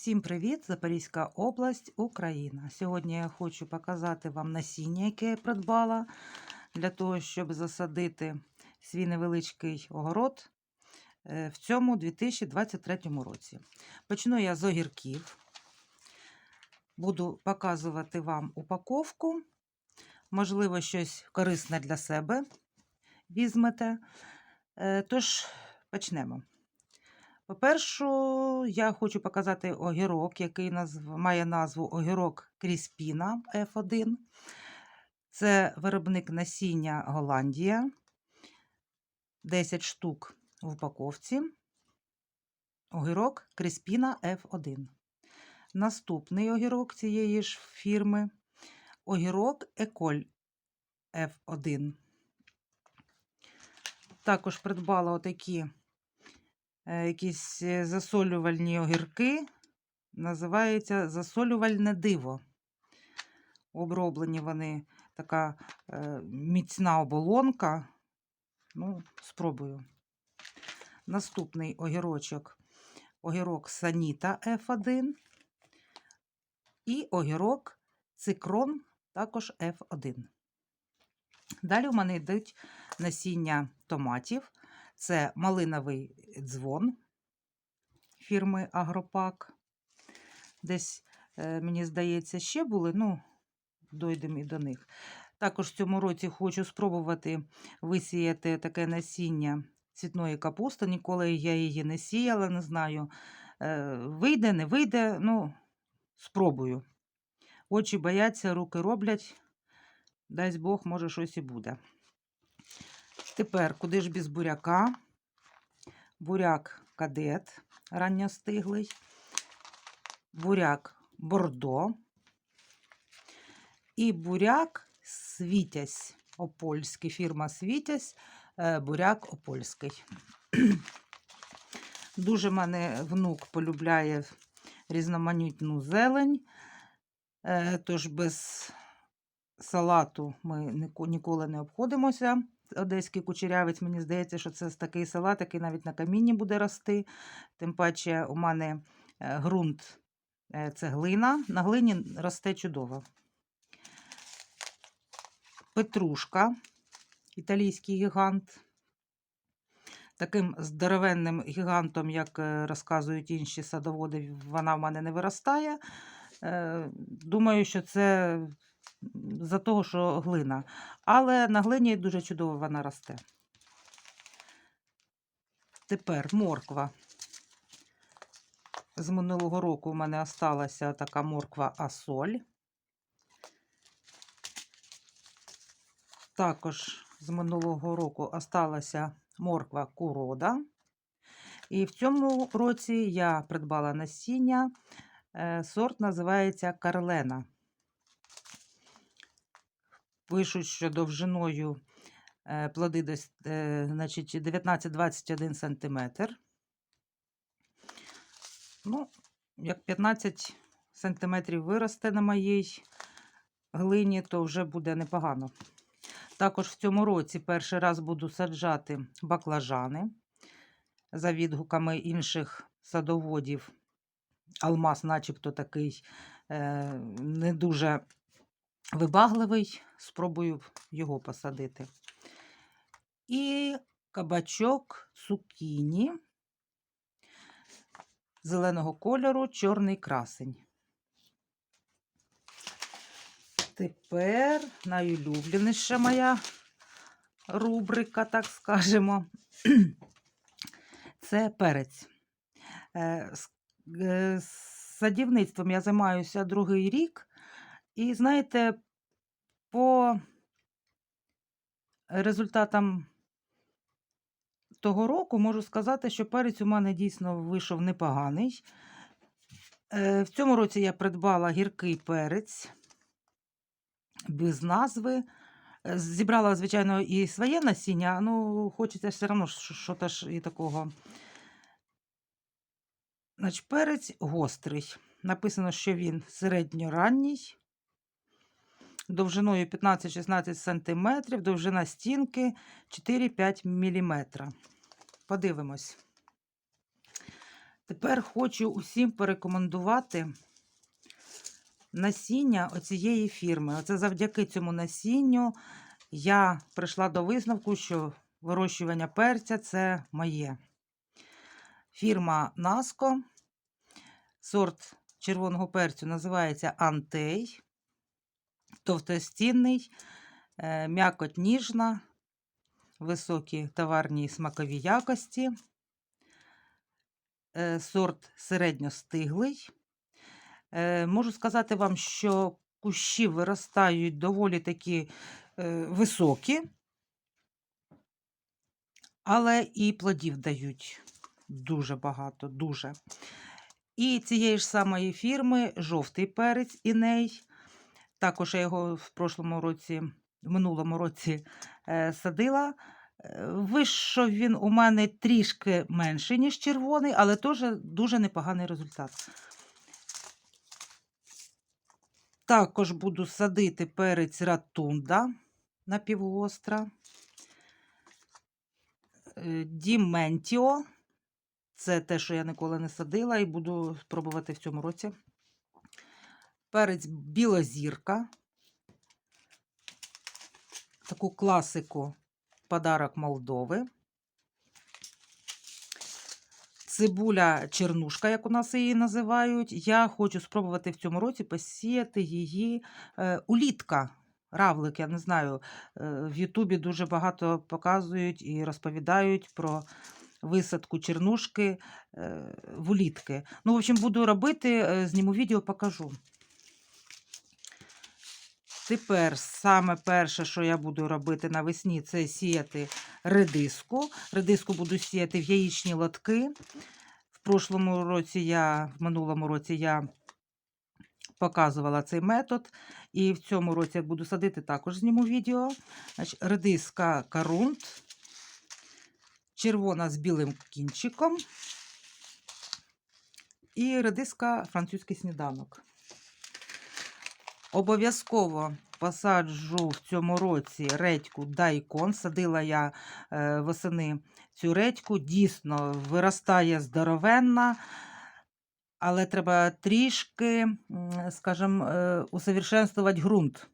Всім привіт! Запорізька область, Україна. Сьогодні я хочу показати вам насіння, яке я придбала для того, щоб засадити свій невеличкий огород е, в цьому 2023 році. Почну я з огірків. Буду показувати вам упаковку. Можливо, щось корисне для себе візьмете. Е, Тож, почнемо. По-перше, я хочу показати огірок, який назв... має назву огірок Кріспіна F1. Це виробник насіння Голландія. 10 штук в упаковці. Огірок Кріспіна F1. Наступний огірок цієї ж фірми огірок Еколь F1. Також придбала отакі якісь е, засолювальні огірки. Називається засолювальне диво. Оброблені вони така е, міцна оболонка. Ну, спробую. Наступний огірочок огірок Саніта F1 і огірок Цикрон також F1. Далі у мене йдуть насіння томатів. Це малиновий дзвон фірми Агропак. Десь, е, мені здається, ще були, ну, дойдемо і до них. Також в цьому році хочу спробувати висіяти таке насіння цвітної капусти. Ніколи я її не сіяла, не знаю. е, Вийде, не вийде, ну, спробую. Очі бояться, руки роблять. Дасть Бог, може, щось і буде. Тепер, куди ж без буряка? Буряк кадет ранньостиглий, буряк бордо і буряк світязь опольський, фірма Світязь, е, буряк опольський. Дуже мене внук полюбляє різноманітну зелень, е, тож без салату ми ніколи не обходимося. Одеський кучерявець, мені здається, що це такий салат, який навіть на камінні буде рости. Тим паче, у мене е, ґрунт е, це глина. На глині росте чудово. Петрушка, італійський гігант. Таким здоровенним гігантом, як е, розказують інші садоводи, вона в мене не виростає. Думаю, що це за того, що глина. Але на глині дуже чудово вона росте. Тепер морква. З минулого року у мене осталася така морква асоль. Також з минулого року осталася морква курода. І в цьому році я придбала насіння. Е, Сорт називається Карлена. Пишуть, що довжиною е, плоди десь е, значить, 19-21 см. Ну, як 15 см виросте на моїй глині, то вже буде непогано. Також в цьому році перший раз буду саджати баклажани за відгуками інших садоводів. Алмаз, начебто, такий е, не дуже вибагливий. Спробую його посадити. І кабачок цукіні зеленого кольору, чорний красень. Тепер найулюбленіша моя рубрика, так скажемо, це перець. Е, е, з Садівництвом я займаюся другий рік. І знаєте, по результатам того року можу сказати, що перець у мене дійсно вийшов непоганий. Е, В цьому році я придбала гіркий перець без назви. Е, Зібрала, звичайно, і своє насіння, ну хочеться все одно щось ж і такого. Значить, перець гострий. Написано, що він середньоранній, довжиною 15-16 см, довжина стінки 4-5 мм. Подивимось. Тепер хочу усім порекомендувати насіння оцієї фірми. Оце завдяки цьому насінню я прийшла до висновку, що вирощування перця це моє. Фірма Наско. Сорт червоного перцю називається Антей. Товстостінний, е, м'якоть ніжна, високі товарні смакові якості. Е, Сорт середньостиглий. Е, Можу сказати вам, що кущі виростають доволі такі високі, але і плодів дають дуже багато, дуже. І цієї ж самої фірми жовтий перець іней. Також я його в прошлому році, в минулому році е, садила. Е, Вийшов він у мене трішки менший, ніж червоний, але теж дуже непоганий результат. Також буду садити перець ратунда напівгостра. Е, Діментіо. Це те, що я ніколи не садила, і буду спробувати в цьому році. Перець білозірка. Таку класику подарок Молдови. Цибуля чернушка, як у нас її називають. Я хочу спробувати в цьому році посіяти її е, улітка. Равлик, я не знаю. е, В Ютубі дуже багато показують і розповідають про висадку чернушки е, в улітки. Ну, в общем, буду робити, зніму відео, покажу. Тепер саме перше, що я буду робити навесні, це сіяти редиску. Редиску буду сіяти в яєчні лотки. В прошлому році я, в минулому році я показувала цей метод. І в цьому році, як буду садити, також зніму відео. Значить, редиска карунт, червона з білим кінчиком. І редиска французький сніданок. Обов'язково посаджу в цьому році редьку дайкон. Садила я е, восени цю редьку. Дійсно виростає здоровенна, але треба трішки, скажімо, усовершенствувати ґрунт.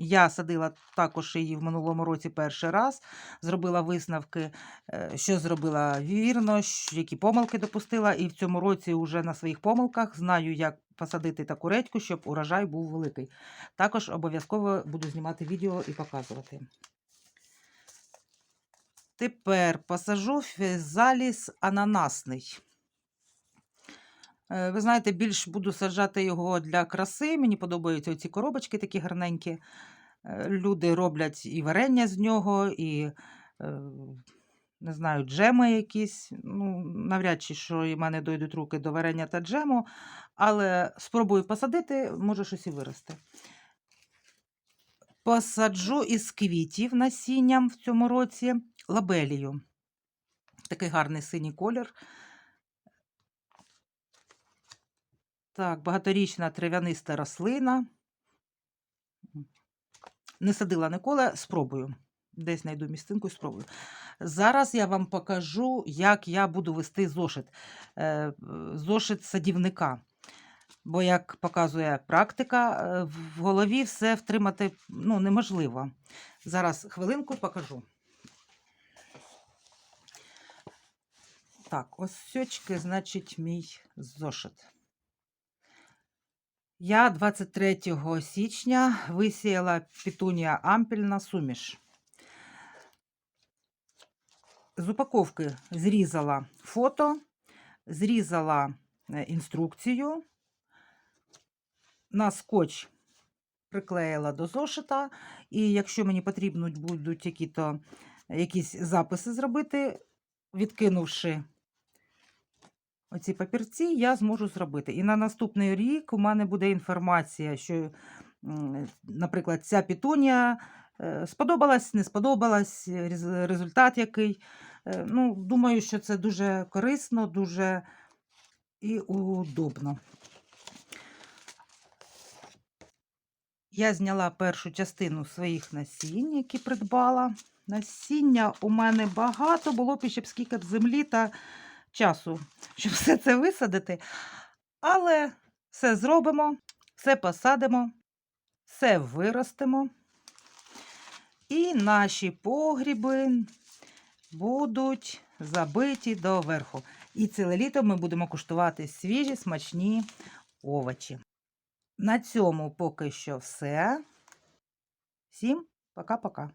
Я садила також її в минулому році перший раз, зробила висновки, е, що зробила вірно, які помилки допустила, і в цьому році вже на своїх помилках знаю, як посадити таку редьку, щоб урожай був великий. Також обов'язково буду знімати відео і показувати. Тепер посажу фізаліс ананасний. Е, Ви знаєте, більш буду саджати його для краси. Мені подобаються ці коробочки такі гарненькі. Е, Люди роблять і варення з нього, і, е, не знаю, джеми якісь. Ну, навряд чи що і в мене дойдуть руки до варення та джему, але спробую посадити, може щось і виросте. Посаджу із квітів насінням в цьому році лабелію. Такий гарний синій колір. Так, багаторічна трав'яниста рослина. Не садила ніколи, спробую. Десь знайду місцинку і спробую. Зараз я вам покажу, як я буду вести зошит. Е, Зошит садівника. Бо, як показує практика, е, в голові все втримати ну, неможливо. Зараз хвилинку покажу. Так, ось сьочки, значить, мій зошит. Я 23 січня висіяла петунія ампельна суміш. З упаковки зрізала фото, зрізала е, інструкцію, на скотч приклеїла до зошита, і якщо мені потрібно будуть якісь записи зробити, відкинувши оці папірці, я зможу зробити. І на наступний рік у мене буде інформація, що, наприклад, ця пітунія е, сподобалась, не сподобалась, результат який. Е, Ну, думаю, що це дуже корисно, дуже і удобно. Я зняла першу частину своїх насінь, які придбала. Насіння у мене багато, було б ще б скільки б землі та часу, щоб все це висадити. Але все зробимо, все посадимо, все виростимо. І наші погріби будуть забиті доверху. І ціле літо ми будемо куштувати свіжі смачні овочі. На цьому поки що все. Всім пока-пока.